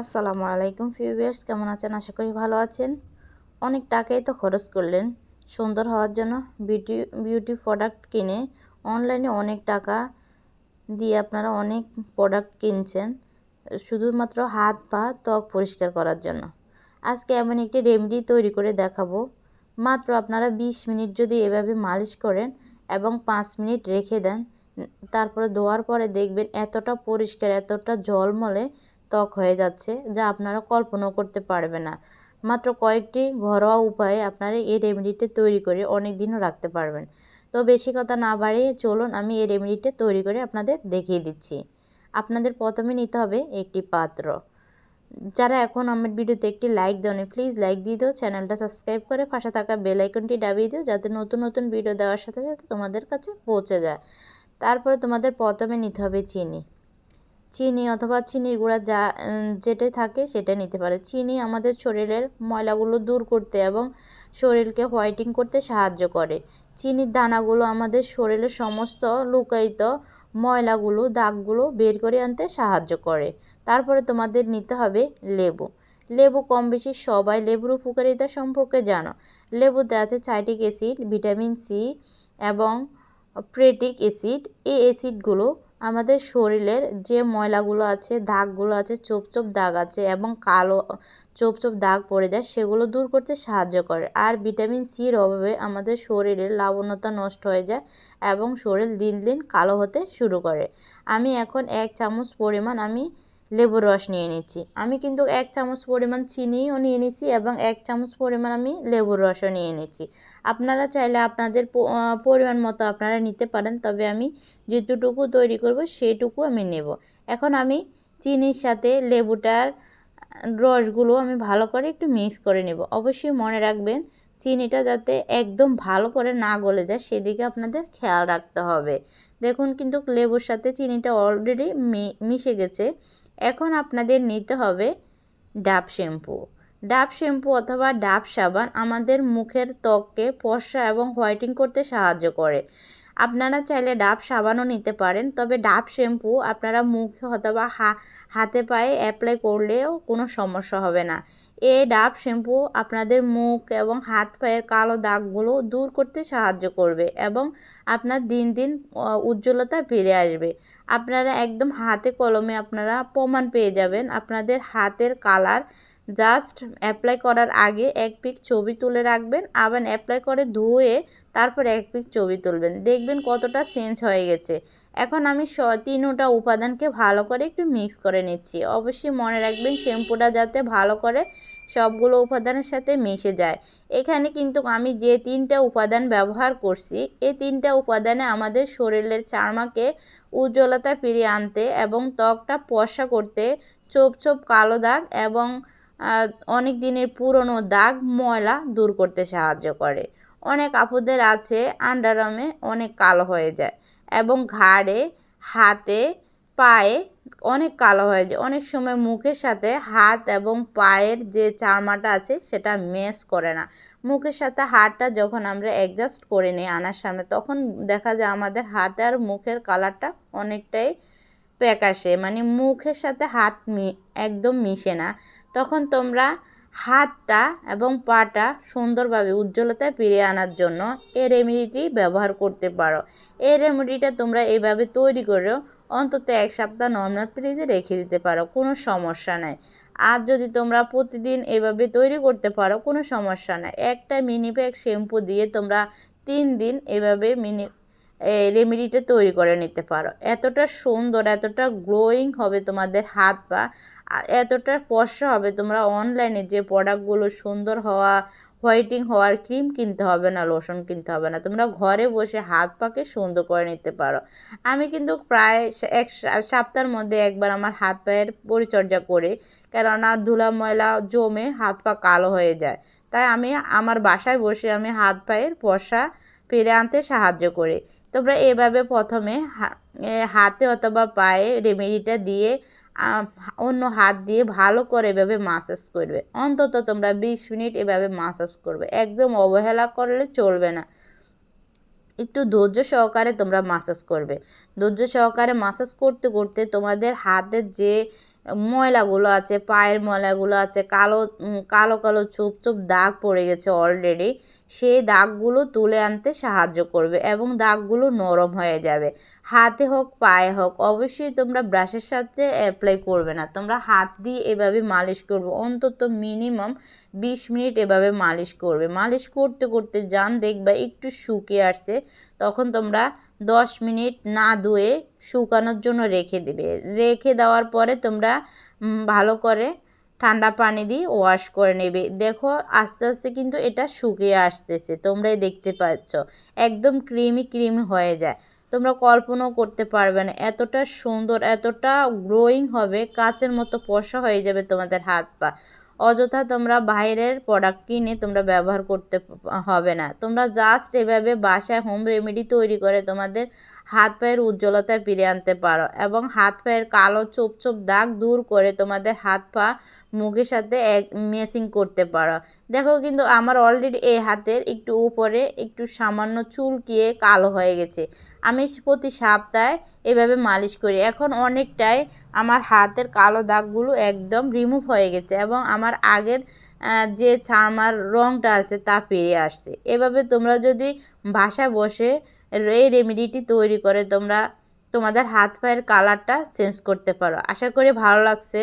আসসালামু আলাইকুম ফিউয়ার্স কেমন আছেন? আশা করি ভালো আছেন। অনেক টাকাই তো খরচ করলেন। সুন্দর হওয়ার জন্য বিউটি বিউটি প্রোডাক্ট কিনে অনলাইনে অনেক টাকা দিয়ে আপনারা অনেক প্রোডাক্ট কিনছেন, শুধুমাত্র হাত পা ত্বক পরিষ্কার করার জন্য। আজকে এমন একটি রেমেডি তৈরি করে দেখাবো। মাত্র আপনারা 20 মিনিট যদি এভাবে মালিশ করেন এবং 5 মিনিট রেখে দেন, তারপরে ধোয়ার পরে দেখবেন এতটা পরিষ্কার, এতটা জলমলে ত্বক হয়ে যাচ্ছে, যা আপনারা কল্পনাও করতে পারবে না। মাত্র কয়েকটি ঘরোয়া উপায়ে আপনারা এই রেমেডিটা তৈরি করে অনেক দিনও রাখতে পারবেন। তো বেশি কথা না বাড়িয়ে চলুন, আমি এই রেমেডিটা তৈরি করে আপনাদের দেখিয়ে দিচ্ছি। আপনাদের প্রথমে নিতে হবে একটি পাত্র। যারা এখন আমার ভিডিওতে একটি লাইক দেওনি, প্লিজ লাইক দিয়ে দিও, চ্যানেলটা সাবস্ক্রাইব করে পাশে থাকা বেল আইকনটি দাবিয়ে দিও, যাতে নতুন নতুন ভিডিও দেওয়ার সাথে সাথে তোমাদের কাছে পৌঁছে যায়। তারপরে তোমাদের প্রথমে নিতে হবে চিনি। চিনি অথবা চিনির গুঁড়া যা যেটাই থাকে সেটা নিতে পারে। চিনি আমাদের শরীরের ময়লাগুলো দূর করতে এবং শরীরকে হোয়াইটিং করতে সাহায্য করে। চিনির দানাগুলো আমাদের শরীরের সমস্ত লুকায়িত ময়লাগুলো, দাগগুলো বের করে আনতে সাহায্য করে। তারপরে তোমাদের নিতে হবে লেবু। লেবু কম বেশি সবাই লেবুর উপকারিতা সম্পর্কে জানো। লেবুতে আছে চাইটিক অ্যাসিড, ভিটামিন সি এবং প্রেটিক অ্যাসিড। এই অ্যাসিডগুলো আমাদের শরীরের যে ময়লাগুলো আছে, দাগগুলো আছে, চোপ চোপ দাগ আছে এবং কালো চোপ চোপ দাগ পড়ে যায়, সেগুলো দূর করতে সাহায্য করে। আর ভিটামিন সির অভাবে আমাদের শরীরের লাবণ্যতা নষ্ট হয়ে যায় এবং শরীর দিন দিন কালো হতে শুরু করে। আমি এখন এক চামচ পরিমাণ আমি লেবুর রস নিয়ে নিচ্ছি। আমি কিন্তু এক চামচ পরিমাণ চিনিও নিয়ে নিচ্ছি এবং এক চামচ পরিমাণ আমি লেবুর রসও নিয়ে নিচ্ছি। আপনারা চাইলে আপনাদের পরিমাণ মতো আপনারা নিতে পারেন, তবে আমি যেটুকু তৈরি করব সেইটুকু আমি নেব। এখন আমি চিনির সাথে লেবুটার রসগুলো আমি ভালো করে একটু মিক্স করে নেব। অবশ্যই মনে রাখবেন, চিনিটা যাতে একদম ভালো করে না গলে যায়, সেদিকে আপনাদের খেয়াল রাখতে হবে। দেখুন কিন্তু লেবুর সাথে চিনিটা অলরেডি মিশে গেছে। এখন আপনাদের নিতে হবে ডাব শ্যাম্পু। ডাব শ্যাম্পু অথবা ডাব সাবান আমাদের মুখের ত্বককে ফর্সা এবং হোয়াইটিং করতে সাহায্য করে। আপনারা চাইলে ডাব সাবানও নিতে পারেন, তবে ডাব শ্যাম্পু আপনারা মুখে অথবা হাতে পায়ে অ্যাপ্লাই করলেও কোনো সমস্যা হবে না। এই ডাব শ্যাম্পু আপনাদের মুখ এবং হাত পায়ের কালো দাগগুলো দূর করতে সাহায্য করবে এবং আপনার দিন দিন উজ্জ্বলতা ফিরে আসবে। আপনারা একদম হাতে কলমে আপনারা প্রমাণ পেয়ে যাবেন আপনাদের হাতের কালার। জাস্ট অ্যাপ্লাই করার আগে এক পিক ছবি তুলে রাখবেন, আবার অ্যাপ্লাই করে ধুয়ে তারপর এক পিক ছবি তুলবেন। দেখবেন কতটা চেঞ্জ হয়ে গেছে। এখন আমি স তিনোটা উপাদানকে ভালো করে একটু মিক্স করে নিচ্ছি। অবশ্যই মনে রাখবেন শ্যাম্পুটা যাতে ভালো করে সবগুলো উপাদানের সাথে মিশে যায়। এখানে কিন্তু আমি যে তিনটা উপাদান ব্যবহার করছি, এই তিনটা উপাদানে আমাদের শরীরের চারমাকে উজ্জ্বলতা ফিরিয়ে আনতে এবং ত্বকটা পশা করতে চোপ চোপ কালো দাগ এবং অনেক দিনের পুরনো দাগ ময়লা দূর করতে সাহায্য করে। অনেক আপুদের আছে আন্ডারআর্মে অনেক কালো হয়ে যায়। এবং ঘাড়ে, হাতে, পায়ে অনেক কালো হয়ে যায়। অনেক সময় মুখের সাথে হাত এবং পায়ের যে চারমাটা আছে সেটা ম্যাচ করে না। মুখের সাথে হাতটা যখন আমরা অ্যাডজাস্ট করে নিই আনার সামনে, তখন দেখা যায় আমাদের হাতে আর মুখের কালারটা অনেকটাই প্যাকাশে। মানে মুখের সাথে হাত মি একদম মিশে না। তখন তোমরা হাতটা এবং পাটা সুন্দরভাবে উজ্জ্বলতায় ফিরিয়ে আনার জন্য এই রেমেডিটি ব্যবহার করতে পারো। এই রেমেডিটা তোমরা এইভাবে তৈরি করেও অন্তত এক সপ্তাহ নর্মাল ফ্রিজে রেখে দিতে পারো, কোনো সমস্যা নাই। আর যদি তোমরা প্রতিদিন এভাবে তৈরি করতে পারো, কোনো সমস্যা নাই। একটা মিনি প্যাক শ্যাম্পু দিয়ে তোমরা তিন দিন এভাবে মিনি রেমেডিটা তৈরি করে নিতে পারো। এতটা সুন্দর, এতটা গ্লোয়িং হবে তোমাদের হাত পা। এতটা স্পর্শ হবে। তোমরা অনলাইনে যে প্রোডাক্টগুলো সুন্দর হওয়া হোয়াইটিং হওয়ার ক্রিম কিনতে হবে না লোশন কিনতে হবে না। তোমরা ঘরে বসে হাত পাকে সুন্দর করে নিতে পারো। আমি কিন্তু প্রায় এক সপ্তাহের মধ্যে একবার আমার হাত পায়ের পরিচর্যা করি। কেননা ধুলা ময়লা জমে হাত পা কালো হয়ে যায়। তাই আমি আমার বাসায় বসে আমি হাত পায়ের পশা ফিরে আনতে সাহায্য করি। তোমরা এভাবে প্রথমে হাতে অথবা পায়ে রেমেডিটা দিয়ে অন্য হাত দিয়ে ভালো করে এভাবে মাসাজ করবে। অন্তত তোমরা বিশ মিনিট এভাবে মাসাজ করবে। একদম অবহেলা করলে চলবে না। একটু ধৈর্য সহকারে তোমরা মাসাজ করবে। ধৈর্য সহকারে মাসাজ করতে করতে তোমাদের হাতের যে ময়লাগুলো আছে, পায়ের ময়লাগুলো আছে, কালো কালো কালো চুপ চুপ দাগ পড়ে গেছে অলরেডি সেই দাগগুলো তুলে আনতে সাহায্য করবে এবং দাগগুলো নরম হয়ে যাবে। হাতে হোক, পায়ে হোক, অবশ্যই তোমরা ব্রাশের সাথে অ্যাপ্লাই করবে না। তোমরা হাত দিয়ে এভাবে মালিশ করবে, অন্তত মিনিমাম বিশ মিনিট এভাবে মালিশ করবে। মালিশ করতে করতে যান, দেখবা একটু শুকিয়ে আসছে, তখন তোমরা দশ মিনিট না ধুয়ে শুকানোর জন্য রেখে দিবে। রেখে দেওয়ার পরে তোমরা ভালো করে ঠান্ডা পানি দিয়ে ওয়াশ করে নেবে। দেখো, আস্তে আস্তে কিন্তু এটা শুকিয়ে আসতেছে। তোমরাই দেখতে পাচ্ছ। একদম ক্রিমি ক্রিমি হয়ে যায়। তোমরা কল্পনাও করতে পারবে না। এতটা সুন্দর, এতটা গ্রোয়িং হবে, কাচের মতো পশা হয়ে যাবে তোমাদের হাত পা অযথা তোমরা বাইরের প্রোডাক্ট কিনে তোমরা ব্যবহার করতে হবে না। তোমরা জাস্ট এভাবে বাসায় হোম রেমেডি তৈরি করে তোমাদের হাত পায়ের উজ্জ্বলতা ফিরে আনতে পারো এবং হাত পায়ের কালো চোপ চোপ দাগ দূর করে তোমাদের হাত পা মুখের সাথে এক মেসিং করতে পারো। দেখো কিন্তু আমার অলরেডি এই হাতের একটু উপরে একটু সামান্য চুলকিয়ে কালো হয়ে গেছে। আমি প্রতি সপ্তাহে এভাবে মালিশ করি। এখন অনেকটাই আমার হাতের কালো দাগগুলো একদম রিমুভ হয়ে গেছে এবং আমার আগের যে চামার রঙটা আছে তা ফিরে আসছে। এভাবে তোমরা যদি বাসায় বসে এই রেমেডিটি তৈরি করে তোমরা তোমাদের হাত পায়ের কালারটা চেঞ্জ করতে পারো। আশা করি ভালো লাগছে।